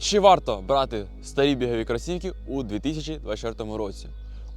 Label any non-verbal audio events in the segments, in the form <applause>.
Чи варто брати старі бігові кросівки у 2024 році?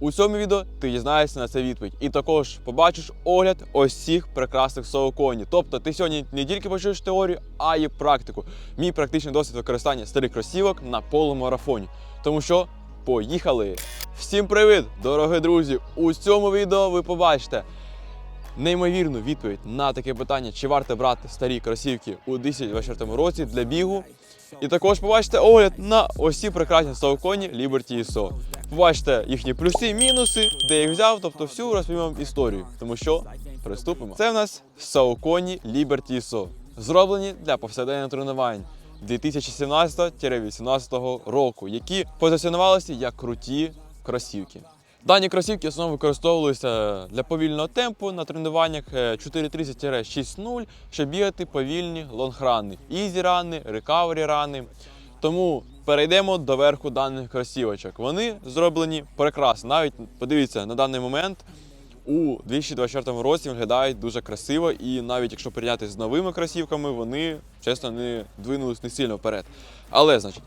У цьому відео ти дізнаєшся на це відповідь, і також побачиш огляд ось цих прекрасних соуконі. Тобто ти сьогодні не тільки почуєш теорію, а й практику. Мій практичний досвід використання старих кросівок на полумарафоні. Тому що поїхали! Всім привіт, дорогі друзі! У цьому відео ви побачите неймовірну відповідь на таке питання, чи варто брати старі кросівки у 2024 році для бігу. І також побачите огляд на ось прекрасні сауконі Liberty ISO. Побачите їхні плюси мінуси, де їх взяв, тобто всю розповім історію. Тому що приступимо. Це в нас сауконі Liberty ISO, зроблені для повсякденних тренувань 2017-18 року, які позиціонувалися як круті кросівки. Дані кросівки в основному використовувалися для повільного темпу на тренуваннях е, 430-6.0, щоб бігати повільні лонграни, ізі-рани, рекавері рани. Тому перейдемо до верху даних кросівочок. Вони зроблені прекрасно. Навіть подивіться на даний момент. У 2024 році виглядають дуже красиво, і навіть якщо порівняти з новими кросівками, вони чесно не двинулись не сильно вперед. Але, значить,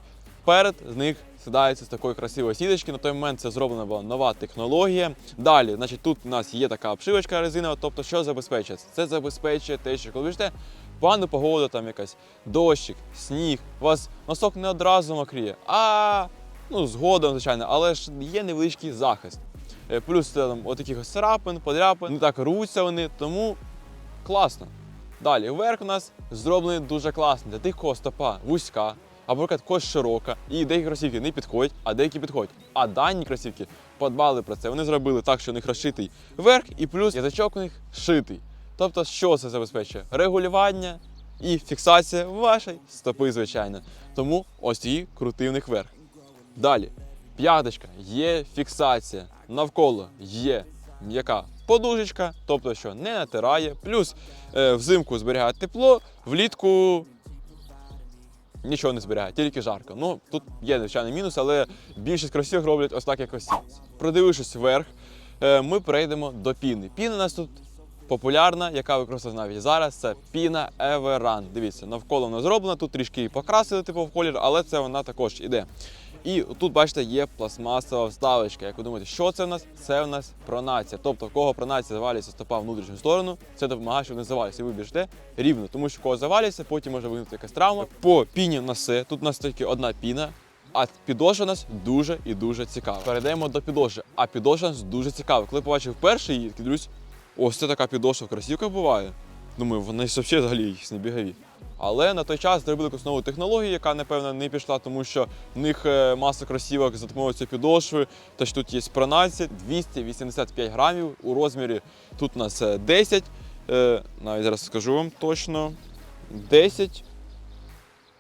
Перед з них сідається з такої красивої сіточки. На той момент це зроблена була нова технологія. Далі, значить, тут у нас є така обшивочка резинова. Тобто, що забезпечує? це? Забезпечує те, що коли ви ждете погану погоду, там якась дощик, сніг, вас носок не одразу мокріє, а ну, згодом, звичайно, але ж є невеличкий захист. Е, Плюс там отаких царапин, подряпин, не так рвуться вони, тому класно. Далі, верх у нас зроблений дуже класно для тих, кого стопа вузька, або когось широка, і деякі кросівки не підходять, а деякі підходять. А дані кросівки подбали про це. Вони зробили так, що у них розшитий верх, і плюс язичок у них шитий. Тобто, що це забезпечує? Регулювання і фіксація вашої стопи, звичайно. Тому ось її крутий в них верх. Далі, п'яточка, є фіксація. Навколо є м'яка подушечка, тобто що не натирає. Плюс е, взимку зберігає тепло, влітку нічого не зберігає, тільки жарко. Ну тут є звичайно мінус, але більшість кросівок роблять ось так, як ось. Продивившись вверх, е, ми перейдемо до піни. Піна у нас тут популярна, яка використовується навіть зараз. Це піна Everrun. Дивіться, навколо вона зроблена, тут трішки покрасили типу в колір, але це вона також іде. І тут, бачите, є пластмасова вставочка. Як ви думаєте, що це в нас? Це в нас пронація. Тобто, кого пронація завалюється стопа в внутрішню сторону, це допомагає, щоб не завалюється. Ви біжите рівно, тому що кого завалюється, потім може виникнути якась травма. По піні все. Тут у нас тільки одна піна. А підошва у нас дуже і дуже цікава. Перейдемо до підошви. А підошва у нас дуже цікава. Коли побачив перший її, дивлюсь, ось це така підошва в кросівках буває. Думаю, вони взагалі взагалі не бігові. Але на той час зробили якусь нову технологію, яка, напевно, не пішла, тому що в них е, маса кросівок за допомогою цієї підошви. Тож тут є пронація 285 грамів у розмірі. Тут у нас е, 10, е, навіть зараз скажу вам точно. 10,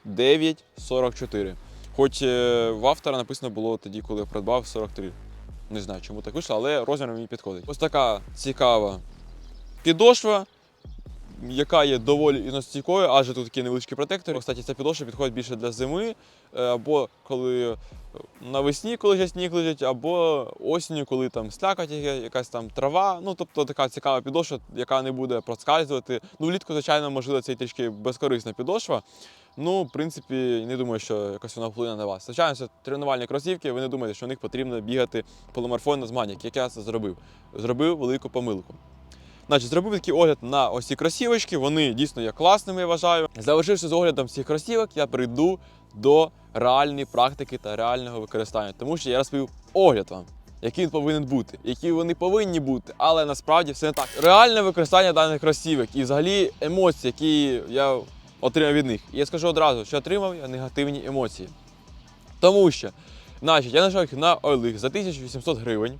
9, 44. Хоч е, в автора написано було тоді, коли я придбав 43. Не знаю, чому так вийшло, але розмір мені підходить. Ось така цікава підошва яка є доволі іностійкою, адже тут такі невеличкі протектори. Кстати, ця підошва підходить більше для зими, е, або коли е, навесні, коли вже сніг лежить, або осінню, коли там слякоть, якась там трава. Ну, тобто така цікава підошва, яка не буде проскальзувати. Ну, влітку, звичайно, можливо, це і трішки безкорисна підошва. Ну, в принципі, не думаю, що якось вона вплине на вас. Звичайно, це тренувальні кросівки, ви не думаєте, що в них потрібно бігати полумарафон на змаганнях, як я це зробив. Зробив велику помилку. Значить, зробив такий огляд на ось ці кросівочки. Вони дійсно є класними, я вважаю. Завершивши з оглядом цих кросівок, я прийду до реальної практики та реального використання, тому що я розповів огляд вам. Який він повинен бути, які вони повинні бути, але насправді все не так. Реальне використання даних кросівок і взагалі емоції, які я отримав від них. І я скажу одразу, що отримав я негативні емоції. Тому що, значить, я знайшов їх на OLX за 1800 гривень.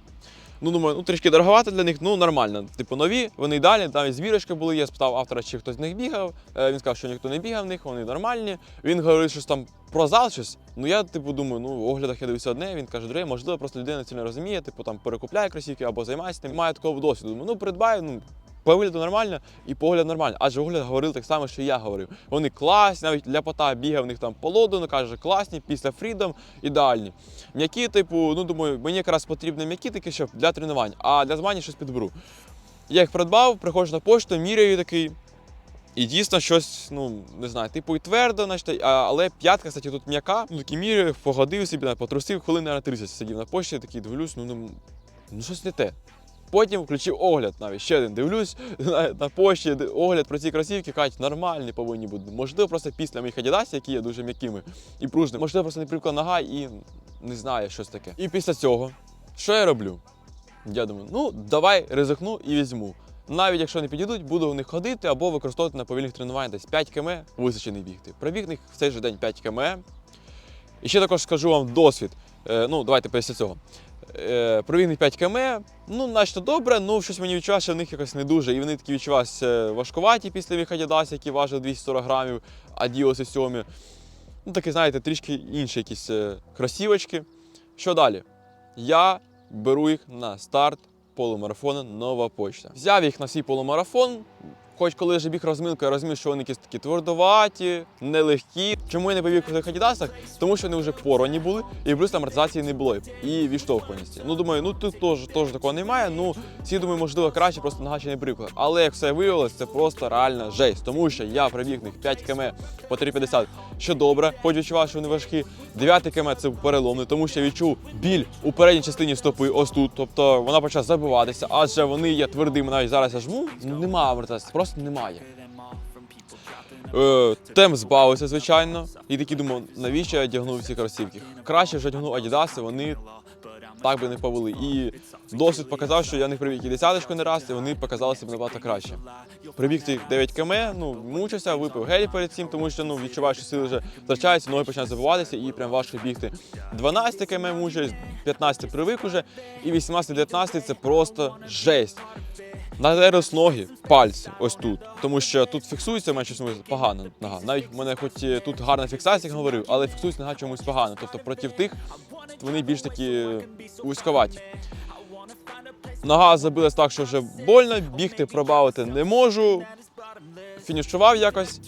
Ну, думаю, ну трішки дороговато для них, ну нормально. Типу нові, вони й далі, навіть збірочки були. Я спитав автора, чи хтось з них бігав. Е, Він сказав, що ніхто не бігав в них, вони нормальні. Він говорить, щось там про зал щось. Ну я типу думаю, ну в оглядах я дивився одне. Він каже, друге, можливо, просто людина це не розуміє, типу там перекупляє кросівки або займається тим. Має такого досвіду. Думаю, ну придбаю, ну. По вигляду нормально і погляд нормально. Адже огляд говорив так само, що і я говорив. Вони класні, навіть для пота бігав в них там по Лондону, каже, класні, після Freedom ідеальні. М'які, типу, ну думаю, мені якраз потрібні м'які такі, щоб для тренувань, а для змагань щось підберу. Я їх придбав, приходжу на пошту, міряю такий. І дійсно щось, ну не знаю, типу і твердо, значить, але п'ятка, кстати, тут м'яка. Ну такі міряю, погодив собі, потрусив, хвилин на 30 сидів на пошті, такий дивлюсь, ну, ну, ну щось не те. Потім включив огляд навіть ще один. Дивлюсь <laughs> на, на пошті огляд про ці кросівки, кажуть, нормальні повинні бути. Можливо, просто після моїх адідасів, які є дуже м'якими і пружними, можливо, просто не привикла нога і не знаю, щось таке. І після цього, що я роблю? Я думаю, ну давай ризикну і візьму. Навіть якщо не підійдуть, буду в них ходити або використовувати на повільних тренуваннях десь 5 км, височений бігти. Пробіг них в цей же день 5 км. І ще також скажу вам досвід. Е, ну, давайте після цього. Е, 5 км, ну, наче добре, ну щось мені відчувалося, що в них якось не дуже. І вони такі відчувалися важкуваті після Adidas, які важили 240 грамів, Adios 7. Ну, такі, знаєте, трішки інші якісь е, кросівочки. Що далі? Я беру їх на старт полумарафону Нова почта. Взяв їх на свій полумарафон. Хоч коли вже біг розминку, я розумів, що вони якісь такі твердоваті, нелегкі. Чому я не повів в цих адідасах? Тому що вони вже порані були, і плюс амортизації не було, і відштовхуваності. Ну думаю, ну тут теж, теж такого немає. Ну всі думаю, можливо, краще, просто нога ще не прикла. Але як все виявилось, це просто реальна жесть. Тому що я пробіг них 5 км по 3,50, що добре, хоч відчував, що вони важкі. 9 км це переломний, тому що я відчув біль у передній частині стопи, ось тут. Тобто вона почала забиватися, адже вони є твердими. Навіть зараз я жму, немає амортизації, просто немає. Е, темп збавився, звичайно. І такий думав, навіщо я одягнув ці кросівки? Краще вже одягнув Адідаси, вони так би не повели. І досвід показав, що я не прибіг і десяточку не раз, і вони показали себе набагато краще. Прибіг цих 9 км, ну мучився, випив гелі перед цим, тому що ну відчуваю, що сили вже втрачаються, ноги починають забиватися і прям важко бігти. 12 км мучаюсь, 15 привик уже, і 18-19 це просто жесть. Надерус ноги, пальці, ось тут. Тому що тут фіксується в мене щось погано нога. Навіть в мене хоч тут гарна фіксація, як говорив, але фіксується нога чомусь погано. Тобто проти тих вони більш такі вузьковаті. Нога забилась так, що вже больно, бігти, пробавити не можу. Фінішував якось.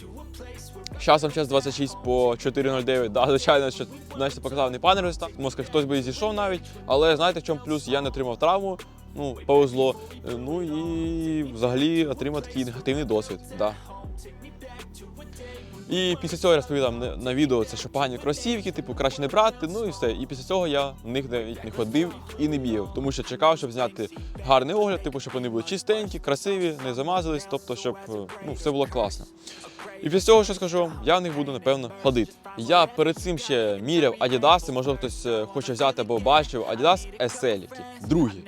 Часом час 26 по 4.09. Да, звичайно, що значить, показав не пане результат. Може, хтось би зійшов навіть. Але знаєте, в чому плюс? Я не отримав травму. Ну, повезло. Е, Ну і взагалі отримав такий негативний досвід. Да. І після цього я розповідав на, відео, це що погані кросівки, типу краще не брати. Ну і все. І після цього я в них навіть не ходив і не бігав, тому що чекав, щоб зняти гарний огляд, типу, щоб вони були чистенькі, красиві, не замазались, тобто, щоб е, ну, все було класно. І після цього, що скажу я в них буду напевно ходити. Я перед цим ще міряв Adidas, можливо, хтось е, хоче взяти або бачив Adidas SL, які другі.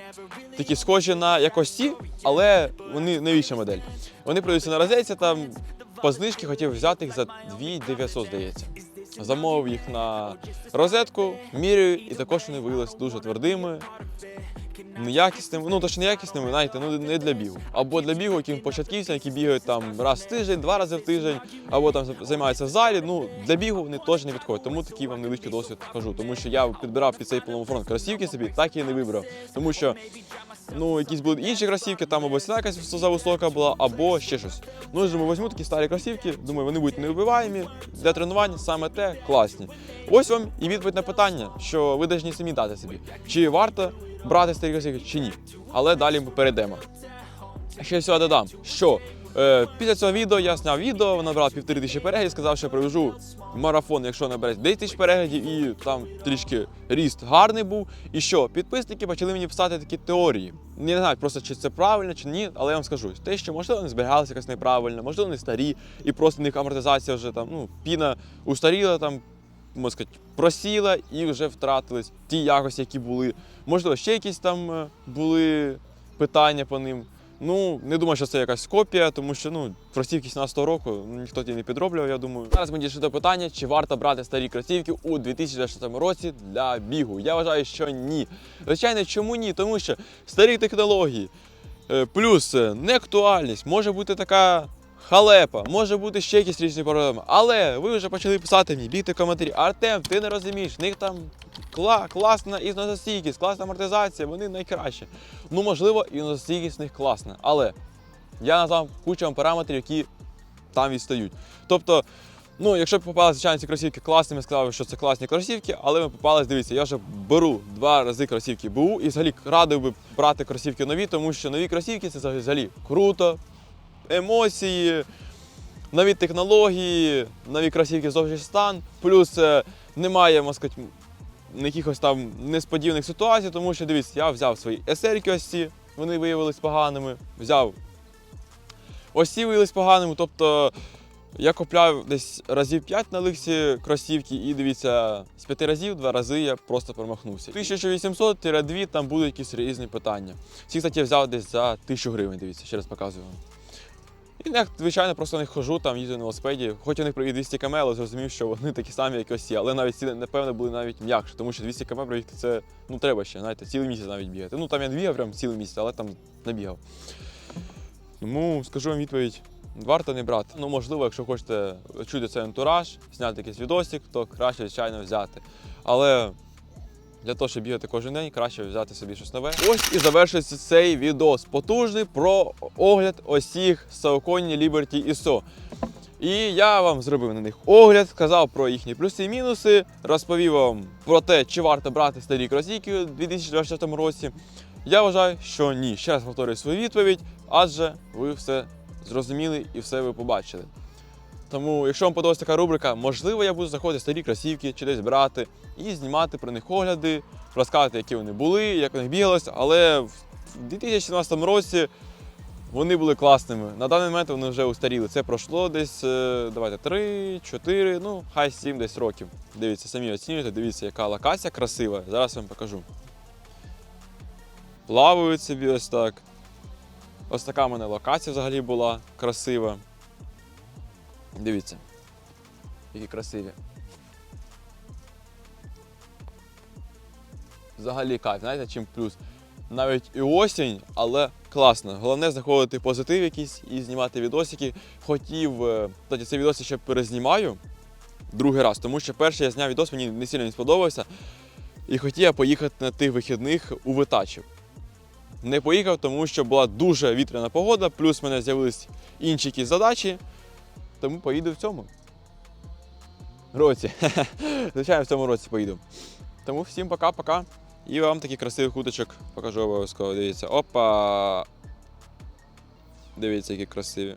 Такі схожі на якось ці, але вони новіша модель. Вони продаються на розетці, там по знижці хотів взяти їх за 2900, здається. Замовив їх на розетку, міряю, і також вони виявилися дуже твердими, неякісними, ну точно неякісними, знаєте, ну не для бігу. Або для бігу, яким початківцям, які бігають там раз в тиждень, два рази в тиждень, або там займаються в залі. Ну для бігу вони теж не підходять. Тому такий вам невеличкий досвід кажу. Тому що я підбирав під цей поломофронт кросівки собі, так і не вибрав. Тому що ну, якісь були інші кросівки, там або ціна якась зависока була, або ще щось. Ну, я думаю, візьму такі старі кросівки, думаю, вони будуть невибиваємі для тренувань, саме те класні. Ось вам і відповідь на питання, що ви повинні самі дати собі, чи варто брати старі чи ні. Але далі ми перейдемо. Ще всього додам, що е, після цього відео я зняв відео, воно набрало півтори тисячі переглядів, сказав, що провяжу марафон, якщо набере 10 тисяч переглядів, і там трішки ріст гарний був. І що, підписники почали мені писати такі теорії. Не знаю просто чи це правильно, чи ні, але я вам скажу, те, що можливо вони зберігалися якось неправильно, можливо, вони старі, і просто в них амортизація вже там, ну, піна устаріла там. Можна сказати, просіла і вже втратились ті якості, які були. Можливо, ще якісь там е, були питання по ним. Ну, не думаю, що це якась копія, тому що ну, кросівки 17 року ну, ніхто ті не підроблював, я думаю. Зараз ми дійшли до питання, чи варто брати старі кросівки у 2026 році для бігу. Я вважаю, що ні. Звичайно, чому ні? Тому що старі технології, е, плюс е, неактуальність, може бути така халепа, може бути ще якісь різні проблеми. Але ви вже почали писати мені, бігти коментарі. Артем, ти не розумієш, в них там кла- класна ізносостійкість, класна амортизація, вони найкращі. Ну, можливо, ізносостійкість в них класна. Але я назвав кучу вам параметрів, які там відстають. Тобто, ну, якщо б попали, звичайно, ці кросівки класними, сказав, що це класні кросівки, але ми попались, дивіться, я вже беру два рази кросівки БУ і взагалі радив би брати кросівки нові, тому що нові кросівки це взагалі круто, емоції. нові технології, нові кросівки зовнішній стан, плюс е, немає, можна сказати, якихось там несподіваних ситуацій, тому що дивіться, я взяв свої есерки ось ці, вони виявились поганими, взяв ось ці виявились поганими, тобто я купляв десь разів 5 на ликсі кросівки, і дивіться, з 5 разів, 2 рази я просто промахнувся. 1800-2 там будуть якісь різні питання. Ці, кстати, взяв десь за 1000 гривень, дивіться, ще раз показую вам. І я, звичайно, просто не хожу, там їздю на велосипеді. Хоч у них і 200 км, але зрозумів, що вони такі самі, як ось ці. Але навіть ці, напевно, були навіть м'якші, тому що 200 км проїхати це ну, треба ще, знаєте, цілий місяць навіть бігати. Ну там я не бігав прям цілий місяць, але там набігав. Тому скажу вам відповідь. Варто не брати. Ну, можливо, якщо хочете чути цей антураж, зняти якийсь відосик, то краще, звичайно, взяти. Але для того, щоб бігати кожен день, краще взяти собі щось нове. Ось і завершується цей відос. Потужний про огляд осіх Saucony Liberty ISO. І я вам зробив на них огляд, сказав про їхні плюси і мінуси, розповів вам про те, чи варто брати старі кросівки у 2024 році. Я вважаю, що ні. Ще раз повторюю свою відповідь, адже ви все зрозуміли і все ви побачили. Тому, якщо вам подобається така рубрика, можливо, я буду заходити старі кросівки чи десь брати і знімати про них огляди, розказувати, які вони були, як у них бігалося. Але в 2017 році вони були класними. На даний момент вони вже устаріли. Це пройшло десь е, давайте 3, 4, ну хай 7 десь років. Дивіться, самі оцінюєте, дивіться, яка локація красива. Зараз вам покажу. Плавають собі ось так. Ось така в мене локація взагалі була красива. Дивіться, які красиві. Взагалі кайф, знаєте, чим плюс. Навіть і осінь, але класно. Головне знаходити позитив якийсь і знімати відосики. Хотів, е, кстати, цей відос ще перезнімаю другий раз, тому що перший я зняв відос, мені не сильно не сподобався. І хотів я поїхати на тих вихідних у Витачів. Не поїхав, тому що була дуже вітряна погода, плюс в мене з'явились інші якісь задачі, тому поїду в цьому році. <laughs> Звичайно, в цьому році поїду. Тому всім пока-пока. І вам такий красивий куточок покажу обов'язково. Дивіться. Опа! Дивіться, які красиві.